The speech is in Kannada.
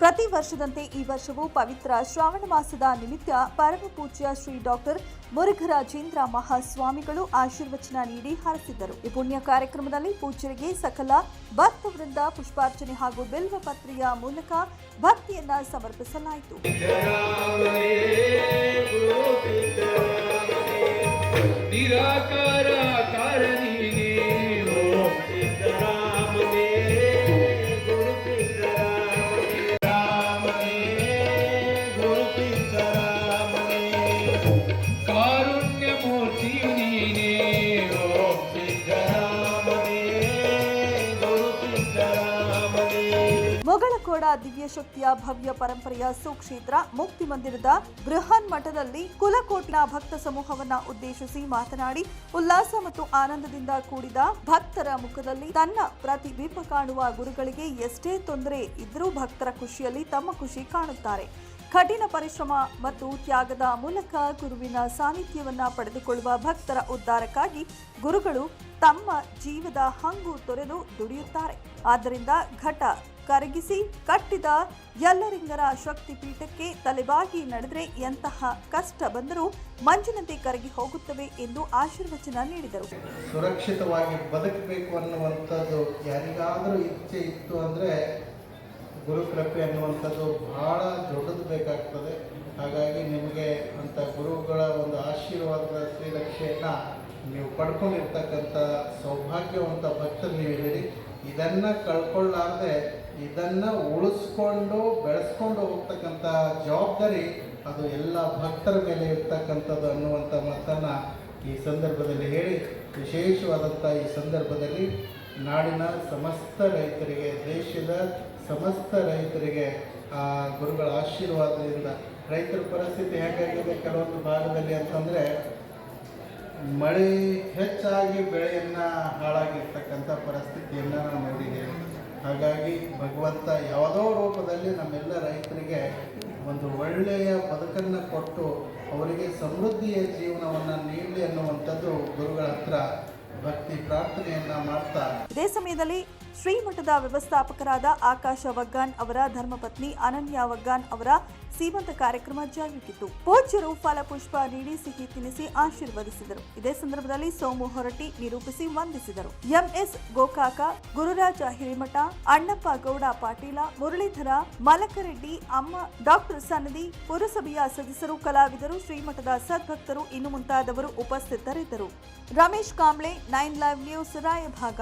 ಪ್ರತಿ ವರ್ಷದಂತೆ ಈ ವರ್ಷವೂ ಪವಿತ್ರ ಶ್ರಾವಣ ಮಾಸದ ನಿಮಿತ್ತ ಪರಮ ಪೂಜ್ಯ ಶ್ರೀ ಡಾಕ್ಟರ್ ಮುರುಘರಾಜೇಂದ್ರ ಮಹಾಸ್ವಾಮಿಗಳು ಆಶೀರ್ವಚನ ನೀಡಿ ಹರಸಿದ್ದರು. ಈ ಪುಣ್ಯ ಕಾರ್ಯಕ್ರಮದಲ್ಲಿ ಪೂಜ್ಯರಿಗೆ ಸಕಲ ಭಕ್ತವೃಂದ ಪುಷ್ಪಾರ್ಚನೆ ಹಾಗೂ ಬಿಲ್ವ ಪತ್ರೆಯ ಮೂಲಕ ಭಕ್ತಿಯನ್ನ ಸಮರ್ಪಿಸಲಾಯಿತು. ನಿರಾಕಾರ ಮೊಗಳಕೋಡ ದಿವ್ಯ ಶಕ್ತಿಯ ಭವ್ಯ ಪರಂಪರೆಯ ಸುಕ್ಷೇತ್ರ ಮುಕ್ತಿ ಮಂದಿರದ ಬೃಹನ್ ಮಠದಲ್ಲಿ ಕುಲಕೋಟಿನ ಭಕ್ತ ಸಮೂಹವನ್ನ ಉದ್ದೇಶಿಸಿ ಮಾತನಾಡಿ ಉಲ್ಲಾಸ ಮತ್ತು ಆನಂದದಿಂದ ಕೂಡಿದ ಭಕ್ತರ ಮುಖದಲ್ಲಿ ತನ್ನ ಪ್ರತಿಬಿಂಬ ಕಾಣುವ ಗುರುಗಳಿಗೆ ಎಷ್ಟೇ ತೊಂದರೆ ಇದ್ರೂ ಭಕ್ತರ ಖುಷಿಯಲ್ಲಿ ತಮ್ಮ ಖುಷಿ ಕಾಣುತ್ತಾರೆ. ಕಠಿಣ ಪರಿಶ್ರಮ ಮತ್ತು ತ್ಯಾಗದ ಮೂಲಕ ಗುರುವಿನ ಸಾನ್ನಿಧ್ಯವನ್ನು ಪಡೆದುಕೊಳ್ಳುವ ಭಕ್ತರ ಉದ್ಧಾರಕ್ಕಾಗಿ ಗುರುಗಳು ತಮ್ಮ ಜೀವದ ಹಂಗು ತೊರೆದು ದುಡಿಯುತ್ತಾರೆ. ಆದ್ದರಿಂದ ಘಟ ಕರಗಿಸಿ ಕಟ್ಟಿದ ಎಲ್ಲರಿಂಗರ ಶಕ್ತಿ ಪೀಠಕ್ಕೆ ತಲೆಬಾಗಿ ನಡೆದರೆ ಎಂತಹ ಕಷ್ಟ ಬಂದರೂ ಮಂಜಿನಂತೆ ಕರಗಿ ಹೋಗುತ್ತವೆ ಎಂದು ಆಶೀರ್ವಚನ ನೀಡಿದರು. ಸುರಕ್ಷಿತವಾಗಿ ಬದುಕಬೇಕು ಅನ್ನುವಂಥದ್ದು ಯಾರಿಗಾದರೂ ಇಚ್ಛೆ ಇತ್ತು ಅಂದರೆ ಗುರುಕೃಪೆ ಅನ್ನುವಂಥದ್ದು ಬಹಳ ದೊಡ್ಡದು ಬೇಕಾಗ್ತದೆ. ಹಾಗಾಗಿ ನಿಮಗೆ ಅಂಥ ಗುರುಗಳ ಒಂದು ಆಶೀರ್ವಾದದ ಶ್ರೀರಕ್ಷೆಯನ್ನು ನೀವು ಪಡ್ಕೊಂಡಿರ್ತಕ್ಕಂಥ ಸೌಭಾಗ್ಯವಂತ ಭಕ್ತರು ನೀವಿದ್ದೀರಿ ಇದನ್ನು ಕಳ್ಕೊಳ್ಳಾರ್ದೆ, ಇದನ್ನು ಉಳಿಸ್ಕೊಂಡು ಬೆಳೆಸ್ಕೊಂಡು ಹೋಗ್ತಕ್ಕಂಥ ಜವಾಬ್ದಾರಿ ಅದು ಎಲ್ಲ ಭಕ್ತರ ಮೇಲೆ ಇರ್ತಕ್ಕಂಥದ್ದು ಅನ್ನುವಂಥ ಮಾತನ್ನು ಈ ಸಂದರ್ಭದಲ್ಲಿ ಹೇಳಿ, ವಿಶೇಷವಾದಂಥ ಈ ಸಂದರ್ಭದಲ್ಲಿ ನಾಡಿನ ಸಮಸ್ತ ರೈತರಿಗೆ, ದೇಶದ ಸಮಸ್ತ ರೈತರಿಗೆ ಆ ಗುರುಗಳ ಆಶೀರ್ವಾದದಿಂದ ರೈತರ ಪರಿಸ್ಥಿತಿ ಹೇಗಾಗಿದೆ ಕೆಲವೊಂದು ಭಾಗದಲ್ಲಿ ಅಂತಂದರೆ ಮಳೆ ಹೆಚ್ಚಾಗಿ ಬೆಳೆಯನ್ನು ಹಾಳಾಗಿರ್ತಕ್ಕಂಥ ಪರಿಸ್ಥಿತಿಯನ್ನು ನಾವು ನೋಡಿದ್ದೇವೆ. ಹಾಗಾಗಿ ಭಗವಂತ ಯಾವುದೋ ರೂಪದಲ್ಲಿ ನಮ್ಮೆಲ್ಲ ರೈತರಿಗೆ ಒಂದು ಒಳ್ಳೆಯ ಬದುಕನ್ನು ಕೊಟ್ಟು ಅವರಿಗೆ ಸಮೃದ್ಧಿಯ ಜೀವನವನ್ನು ನೀಡಲಿ ಅನ್ನುವಂಥದ್ದು ಗುರುಗಳ ಹತ್ರ ಭಕ್ತಿ ಪ್ರಾರ್ಥನೆಯನ್ನು ಮಾಡ್ತಾ ಇದೇ ಸಮಯದಲ್ಲಿ ಶ್ರೀಮಠದ ವ್ಯವಸ್ಥಾಪಕರಾದ ಆಕಾಶ ವಗ್ಗಾನ್ ಅವರ ಧರ್ಮಪತ್ನಿ ಅನನ್ಯ ವಗ್ಗಾನ್ ಅವರ ಸೀಮಂತ ಕಾರ್ಯಕ್ರಮ ಜರುಗಿತು ಪೂಜ್ಯರು ಫಲಪುಷ್ಪ ನೀಡಿ ಸಿಹಿ ತಿನ್ನಿಸಿ ಆಶೀರ್ವದಿಸಿದರು. ಇದೇ ಸಂದರ್ಭದಲ್ಲಿ ಸೋಮು ಹೊರಟಿ ನಿರೂಪಿಸಿ ವಂದಿಸಿದರು. ಎಂಎಸ್ ಗೋಕಾಕ, ಗುರುರಾಜ ಹಿರಿಮಠ, ಅಣ್ಣಪ್ಪ ಗೌಡ ಪಾಟೀಲ, ಮುರಳೀಧರ, ಮಲಕರೆಡ್ಡಿ, ಅಮ್ಮ, ಡಾಕ್ಟರ್ ಸನ್ನದಿ, ಪುರಸಭೆಯ ಸದಸ್ಯರು, ಕಲಾವಿದರು, ಶ್ರೀಮಠದ ಸದ್ಭಕ್ತರು, ಇನ್ನು ಮುಂತಾದವರು ಉಪಸ್ಥಿತರಿದ್ದರು. Ramesh Kamble, nine live news, Raybag.